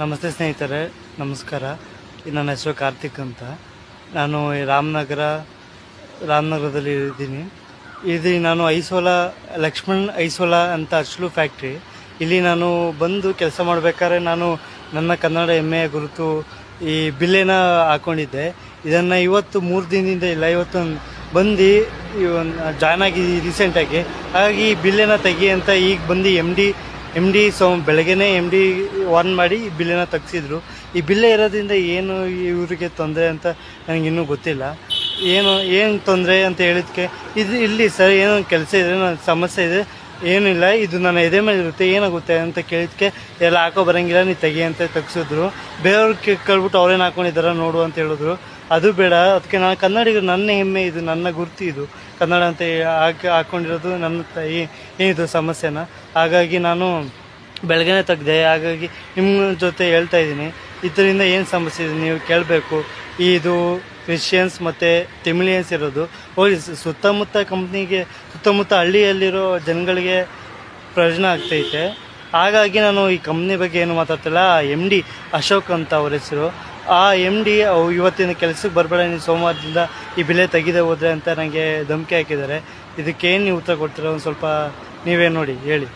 ನಮಸ್ತೆ ಸ್ನೇಹಿತರೆ, ನಮಸ್ಕಾರ. ನನ್ನ ಹೆಸರು ಕಾರ್ತಿಕ್ ಅಂತ. ನಾನು ರಾಮನಗರ, ರಾಮನಗರದಲ್ಲಿ ಇದ್ದೀನಿ. ಇದು ನಾನು ಐಸೋಲಾ, ಲಕ್ಷ್ಮಣ್ ಐಸೋಲಾ ಅಂತ ಅರ್ಶಲು ಫ್ಯಾಕ್ಟ್ರಿ ಇಲ್ಲಿ ನಾನು ಬಂದು ಕೆಲಸ ಮಾಡಬೇಕಾದ್ರೆ ನಾನು ನನ್ನ ಕನ್ನಡ ಹೆಮ್ಮೆಯ ಗುರುತು ಈ ಬಿಲ್ಲೆನ ಹಾಕೊಂಡಿದ್ದೆ. ಇದನ್ನು ಇವತ್ತು ಮೂರು ದಿನದಿಂದ ಇಲ್ಲ, ಇವತ್ತು ಬಂದು ಜಾಯ್ನ್ ಆಗಿ ರೀಸೆಂಟಾಗಿ ಹಾಗಾಗಿ ಈ ಬಿಲ್ಲೆನ ತೆಗಿ ಅಂತ ಈಗ ಬಂದು M D M D so, ಬೆಳಗ್ಗೆನೇ ಎಂ ಡಿ ವಾರ್ನ್ ಮಾಡಿ ಈ ಬಿಲ್ಲನ್ನು ತೆಗ್ಸಿದ್ರು. ಈ ಬಿಲ್ಲೆ ಇರೋದ್ರಿಂದ ಏನು ಇವರಿಗೆ ತೊಂದರೆ ಅಂತ ನನಗಿನ್ನೂ ಗೊತ್ತಿಲ್ಲ. ಏನು ಏನು ತೊಂದರೆ ಅಂತ ಹೇಳಿದ್ಕೆ, ಇದು ಇಲ್ಲಿ ಸರ್ ಏನೋ ಕೆಲಸ ಇದೆ ನನ್ನ ಸಮಸ್ಯೆ ಇದೆ ಏನಿಲ್ಲ ಇದು ನನ್ನ ಎದೆ ಮೇಲೆ ಇರುತ್ತೆ, ಏನಾಗುತ್ತೆ ಅಂತ ಕೇಳಿದ್ಕೆ, ಎಲ್ಲ ಹಾಕೋ ಬರಂಗಿಲ್ಲ ನೀವು ತೆಗಿ ಅಂತ ತೆಗ್ಸಿದ್ರು. ಬೇರೆಯವ್ರಿಗೆ ಕೇಳ್ಬಿಟ್ಟು ಅವ್ರೇನು ಹಾಕೊಂಡಿದ್ದಾರ ನೋಡು ಅಂತ ಹೇಳಿದ್ರು. ಅದು ಬೇಡ. ಅದಕ್ಕೆ ನಾನು ಕನ್ನಡಿಗರು ನನ್ನ ಹೆಮ್ಮೆ ಇದು, ನನ್ನ ಗುರುತು ಇದು. ಕನ್ನಡ ಅಂತ ಹಾಕಿ ಹಾಕ್ಕೊಂಡಿರೋದು ನನ್ನ ತಾಯಿ. ಏನಿದು ಸಮಸ್ಯೆನ? ಹಾಗಾಗಿ ನಾನು ಬೆಳಗ್ಗೆನೆ ತೆಗ್ದೆ. ಹಾಗಾಗಿ ನಿಮ್ಮ ಜೊತೆ ಹೇಳ್ತಾ ಇದ್ದೀನಿ. ಇದರಿಂದ ಏನು ಸಮಸ್ಯೆ ಇದೆ ನೀವು ಕೇಳಬೇಕು. ಇದು ಕ್ರಿಶ್ಚಿಯನ್ಸ್ ಮತ್ತು ತಿಮಿಳಿಯನ್ಸ್ ಇರೋದು. ಹೋಗಿ ಸುತ್ತಮುತ್ತ ಕಂಪ್ನಿಗೆ, ಸುತ್ತಮುತ್ತ ಹಳ್ಳಿಯಲ್ಲಿರೋ ಜನಗಳಿಗೆ ಪ್ರಯೋಜನ ಆಗ್ತೈತೆ. ಹಾಗಾಗಿ ನಾನು ಈ ಕಂಪ್ನಿ ಬಗ್ಗೆ ಏನು ಮಾತಾಡ್ತಿಲ್ಲ. ಎಂ ಡಿ ಅಶೋಕ್ ಅಂತ ಅವ್ರ ಹೆಸರು. ಆ ಎಂ ಡಿ ಇವತ್ತಿನ ಕೆಲಸಕ್ಕೆ ಬರಬೇಡ, ನೀನು ಸೋಮವಾರದಿಂದ ಈ ಬೆಲೆ ತೆಗೆದೇ ಹೋದ್ರೆ ಅಂತ ನನಗೆ ಧಮಕಿ ಹಾಕಿದ್ದಾರೆ. ಇದಕ್ಕೇನು ನೀವು ಉತ್ತರ ಕೊಡ್ತೀರ? ಒಂದು ಸ್ವಲ್ಪ ನೀವೇ ನೋಡಿ, ಹೇಳಿ.